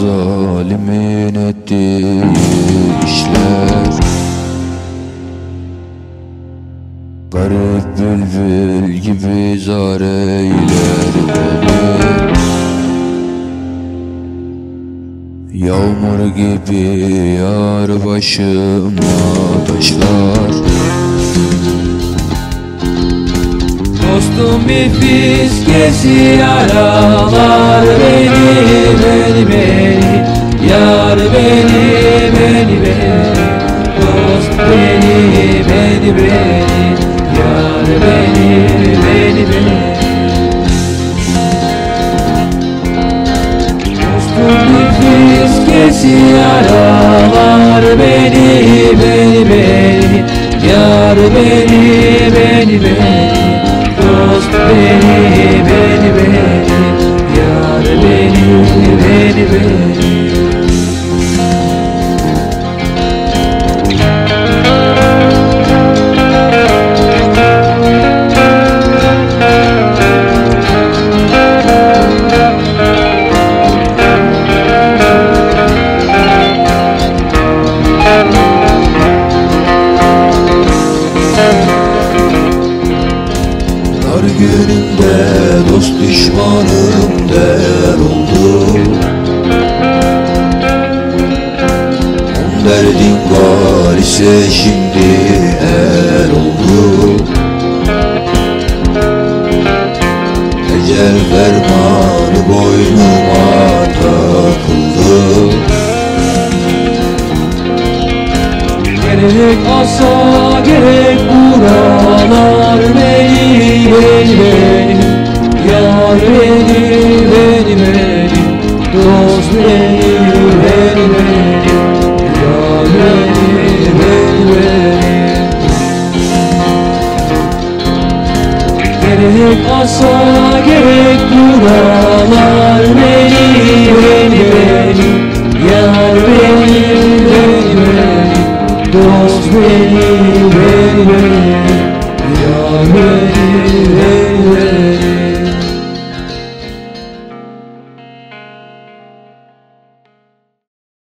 zalimin ettiği işler. Garip bülbül gibi zar eyler beni Yağmur gibi yar başıma taşlar. Dostum bir fiskesi yaralar beni saciará. Dar gününde dost düşmanım der oldu On derdin var ise şimdi er oldu. Ecel fermanı boynuma takıldı Gerek asa gerek buralar beni beni beni beni beni beni Dost beni beni beni Yar beni beni beni Gerek asa gerek buralar